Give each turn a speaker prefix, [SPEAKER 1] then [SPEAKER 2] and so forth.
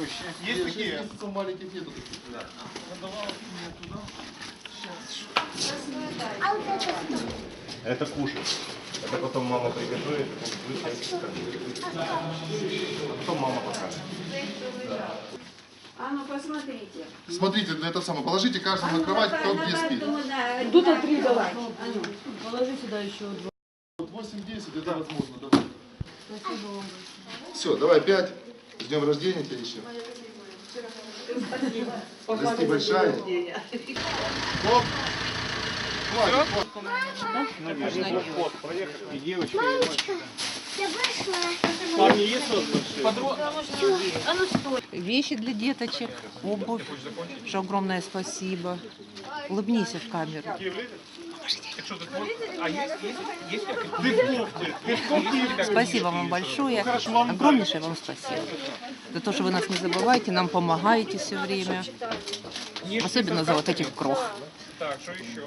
[SPEAKER 1] Есть такие?
[SPEAKER 2] маленьких нету таких.
[SPEAKER 3] А вот это что?
[SPEAKER 4] Это кушать. Это потом мама приготовит. А потом мама покажет.
[SPEAKER 5] А ну посмотрите.
[SPEAKER 2] Смотрите, для этого самого. Положите каждому на кровать, кто где спит.
[SPEAKER 5] Тут три давай. А ну.
[SPEAKER 6] Положи сюда еще два.
[SPEAKER 2] Вот 8-10 это возможно, давай. Все, давай 5. Днем рождения тебя еще. Расти большая. Оп. Хватит.
[SPEAKER 3] Мамочка, я большая.
[SPEAKER 1] Парни есть у вас?
[SPEAKER 6] А ну стой. Вещи для деточек, обувь. Что огромное спасибо. Улыбнись в камеру. Спасибо вам большое. Огромнейшее вам спасибо. За то, что вы нас не забываете, нам помогаете все время. Особенно за вот этих крох.
[SPEAKER 1] Так, что еще?